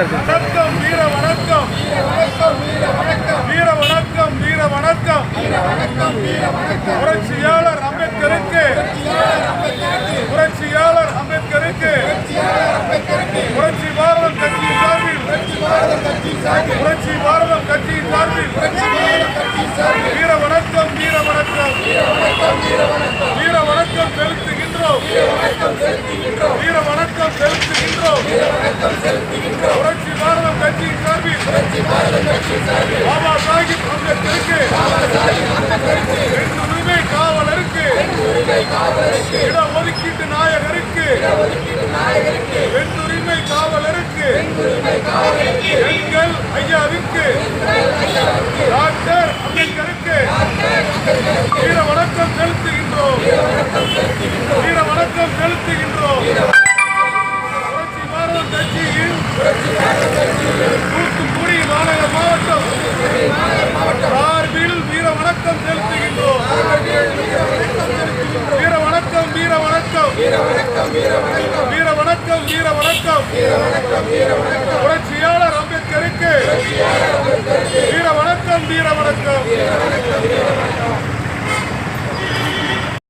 sir வணக்கம் வீர வணக்கம் வீர வணக்கம் வீர வணக்கம் புரட்சியாளர் அம்பேத்கருக்கு புரட்சியாளர் அம்பேத்கருக்கு புரட்சி பாரதம் கட்சியின் சார்பில் புரட்சி பாரதம் கட்சியின் சார்பில் வீர வணக்கம் வீர வணக்கம் வீர வணக்கம் செலுத்துகின்றோம் வீர வணக்கம் செலுத்துகின்றோம் புரட்சி பாரதம் கட்சியின் சார்பில் பாபா சாஹிப் அம்பேத்கருக்கு பெண்ணுரிமை காவலருக்கு இடஒதுக்கீட்டு நாயகருக்கு பெண்ணுரிமை காவலருக்கு எங்கள் ஐயாவிற்கு வீர வணக்கம் வீர வணக்கம் வீர வணக்கம் வீர வணக்கம் புரட்சியாளர்